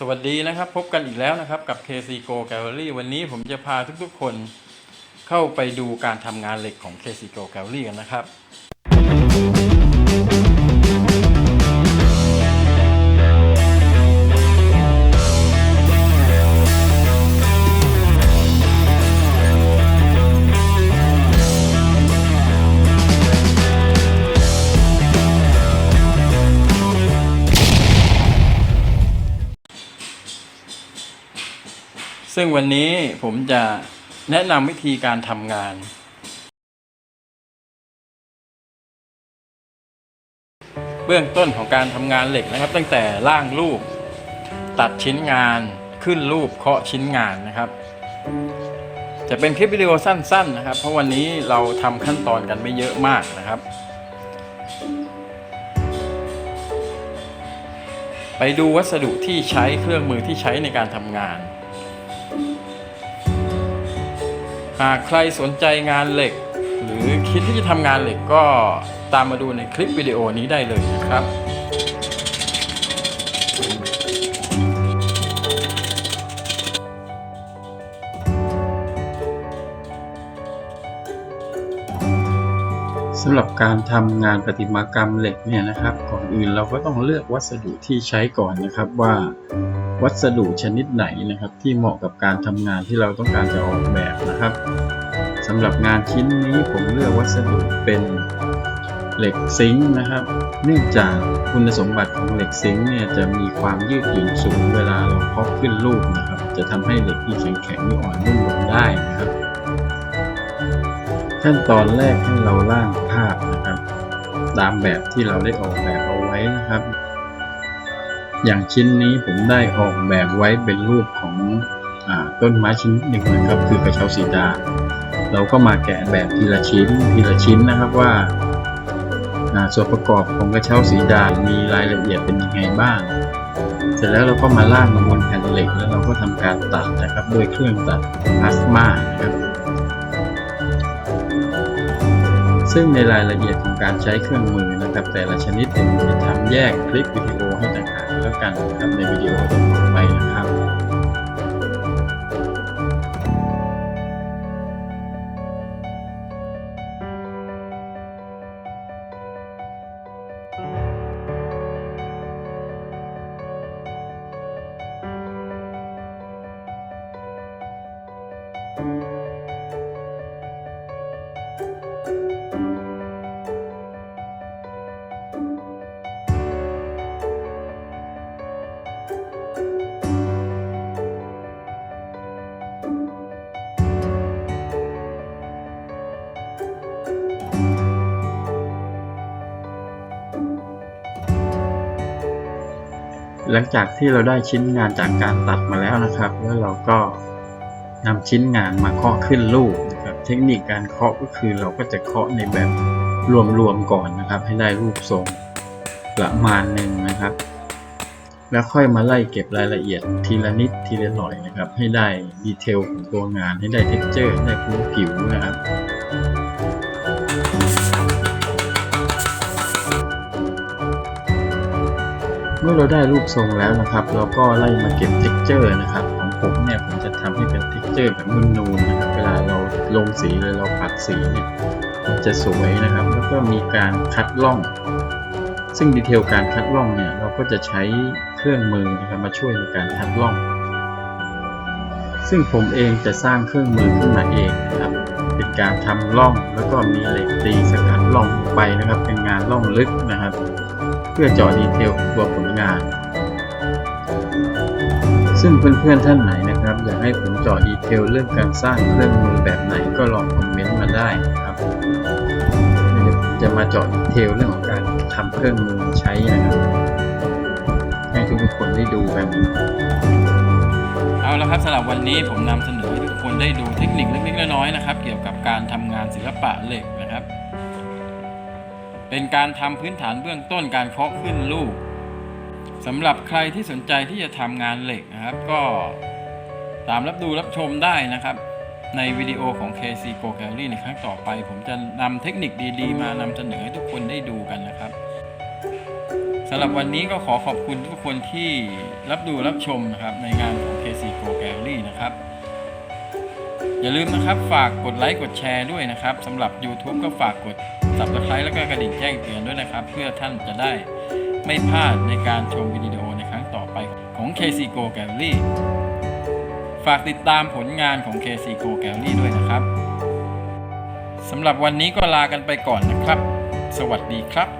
สวัสดีนะครับพบกันอีกแล้วนะครับกับ KC Go Gallery วันนี้ผมจะพาทุกๆคนเข้าไปดูการทำงานเหล็กของ KC Go Gallery กันนะครับ ซึ่งวันนี้ผมจะแนะนำวิธีการทำงาน เบื้องต้นของการทำงานเหล็กนะครับ ตั้งแต่ร่างรูป ตัดชิ้นงานขึ้นรูปเคาะชิ้นงานนะครับ จะเป็นคลิปวิดีโอสั้น ๆ นะครับ เพราะวันนี้เราทำขั้นตอนกันไม่เยอะมากนะครับไปดูวัสดุที่ใช้เครื่องมือที่ใช้ในการทำงาน หากใครสนใจงานเหล็ก หรือคิดที่จะทำงานเหล็กก็ตามมาดูในคลิปวิดีโอนี้ได้เลยนะครับสำหรับการทำงานประติมากรรมเหล็กเนี่ยนะครับ ก่อนอื่นเราก็ต้องเลือกวัสดุที่ใช้ก่อนนะครับว่า วัสดุชนิดไหนนะครับ ที่เหมาะกับการทำงานที่เราต้องการจะออกแบบนะครับสำหรับงานชิ้นนี้ผมเลือกวัสดุเป็นเหล็กซิงค์นะครับ เนื่องจากคุณสมบัติของเหล็กซิงค์เนี่ยจะมีความยืดหยุ่นสูงเวลาเราเคาะขึ้นรูปนะครับ จะทำให้เหล็กที่แข็งๆนี่อ่อนนุ่มลงได้นะครับ ขั้นตอนแรกให้เราร่างภาพนะครับ ตามแบบที่เราได้ออกแบบเอาไว้นะครับ อย่างชิ้นนี้ผมได้ออกแบบไว้เป็นรูปของอต้นไม้ชิ้นหนึ่งนะครับคือกระเช้าสีดา เราก็มาแกะแบบทีละชิ้นทีละชิ้นนะครับว่าส่วนประกอบของกระเช้าสีดา มีรายละเอียดเป็นยังไงบ้าง เสร็จแล้วเราก็มาล่างลงบนแผ่นเหล็กแล้วเราก็ทำการตัดนะครับด้วยเครื่องตัดพลาสมานะครับ ซึ่งในรายละเอียดของการใช้เครื่องมือนะครับ แต่ละชนิดจะทำแยกคลิปวิดีโอให้ต่าง แล้วกันนะครับในวิดีโอต่อไปนะครับ หลังจากที่เราได้ชิ้นงานจากการตัดมาแล้วนะครับ แล้วเราก็นำชิ้นงานมาเคาะขึ้นรูปนะครับ เทคนิคการเคาะก็คือเราก็จะเคาะในแบบรวมๆก่อนนะครับ ให้ได้รูปทรงประมาณหนึ่งนะครับ แล้วค่อยมาไล่เก็บรายละเอียดทีละนิดทีละหน่อยนะครับ ให้ได้ดีเทลของตัวงานให้ได้เท็กเจอร์ให้ได้พื้นผิวนะครับ มื่อเราได้รูปทรงแล้วนะครับ เราก็ไล่มาเก็บ texture นะครับ ของผมเนี่ยผมจะทำให้เป็น texture แบบนูนๆนะครับเวลาเราลงสีเลยเราปัดสีเนี่ยจะสวยนะครับ แล้วก็มีการคัดล่อง ซึ่งดีเทลการคัดล่องเนี่ยเราก็จะใช้เครื่องมือนะครับมาช่วยในการคัดล่อง ซึ่งผมเองจะสร้างเครื่องมือขึ้นมาเองนะครับเป็นการทำล่องแล้วก็มีเหล็กตีสกัดล่องไปนะครับ เป็นงานล่องลึกนะครับ พื่อเจาะดีเทลตัวผลงาน ซึ่งเพื่อนๆท่านไหนนะครับ อยากให้ผมเจาะดีเทลเรื่องการสร้างเครื่องมือแบบไหนก็ลองคอมเมนต์มาได้นะครับจะมาเจาะดีเทลเรื่องของการทำเครื่องมือใช้นะครับให้ทุกคนได้ดูกันเอาละครับสำหรับวันนี้ผมนำเสนอให้ทุกคนได้ดูเทคนิคเล็กๆน้อยๆนะครับ เกี่ยวกับการทำงานศิลปะเหล็กนะครับ เป็นการทำพื้นฐานเบื้องต้นการเคาะขึ้นรูปสำหรับใครที่สนใจที่จะทำงานเหล็กนะครับ ก็ตามรับดูรับชมได้นะครับ ในวิดีโอของ KC Go Gallery ในครั้งต่อไป ผมจะนำเทคนิคดี ๆ มานำเสนอให้ทุกคนได้ดูกันนะครับสำหรับวันนี้ก็ขอขอบคุณทุกคนที่รับดูรับชมนะครับ ในงานของ KC Go Gallery นะครับ อย่าลืมนะครับฝากกดไลค์กดแชร์ด้วยนะครับสำหรับ YouTube ก็ฝากกด Subscribe แล้วก็กระดิ่งแจ้งเตือนด้วยนะครับ เพื่อท่านจะได้ไม่พลาดในการชมวิดีโอในครั้งต่อไปของ KC Go Gallery ฝากติดตามผลงานของ KC Go Gallery ด้วยนะครับสำหรับวันนี้ก็ลากันไปก่อนนะครับ สวัสดีครับ